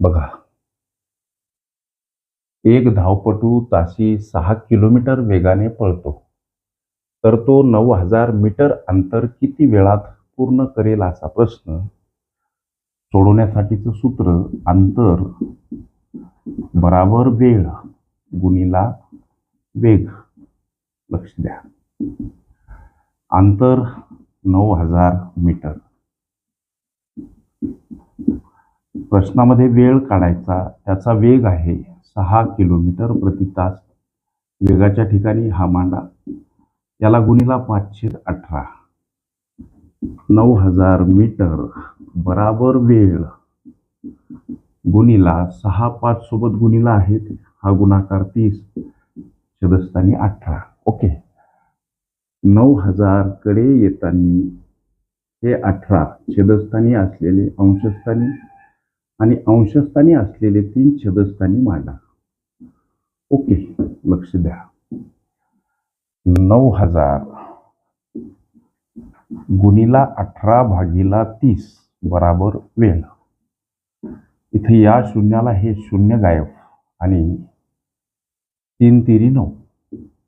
बघा. एक धावपटू ताशी सहा किलोमीटर वेगाने पळतो. तर तो नऊ हजार मीटर अंतर किती वेळात पूर्ण करेल असा प्रश्न सोडवण्यासाठीचं सूत्र अंतर बराबर वेळ गुणिला वेग. लक्ष द्या. अंतर नऊ हजार मीटर. प्रश्नामध्ये वेळ काढायचा त्याचा वेग आहे सहा किलोमीटर प्रति तास. वेगाच्या ठिकाणी हा मांडा याला गुणिला पाचशे अठरा. नऊ हजार मीटर बराबर वेळ. गुणिला सहा पाच सोबत गुणिला आहेत हा गुणाकार तीस. छदस्थानी अठरा. ओके. नऊ हजारकडे येताना हे अठरा छेदस्थानी असलेले अंशस्थानी आणि अंशस्थानी असलेले तीन छेदस्थानी मांडा. ओके लक्ष द्या. नऊ हजार गुणीला अठरा भागीला तीस बराबर वेळ इथे या शून्याला हे शून्य गायब आणि तीन तिरी नऊ.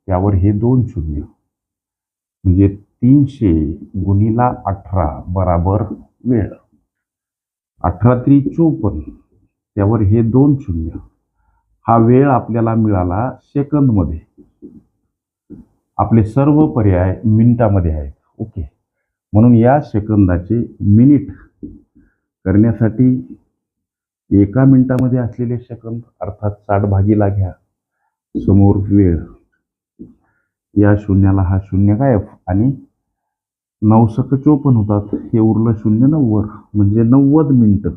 त्यावर हे दोन शून्य. म्हणजे तीनशे गुणीला अठरा बराबर वेळ. अठरा त्री चोपन्न. त्यावर हे दोन शून्य. हा वेळ आपल्याला मिळाला सेकंदमध्ये. आपले सर्व पर्याय मिनिटामध्ये आहेत. ओके. म्हणून या सेकंदाचे मिनिट करण्यासाठी एका मिनिटामध्ये असलेले सेकंद अर्थात साठ भागीला घ्या. समोर वेळ. या शून्याला हा शून्य गायब आणि नऊ चोपन्न होतात. हे उरलं शून्य नव्वद म्हणजे नव्वद मिनिटं.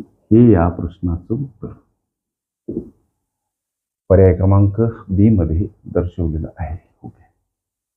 हे या प्रश्नाचं उत्तर. पर्याय क्रमांक बी मध्ये दर्शवलेलं आहे.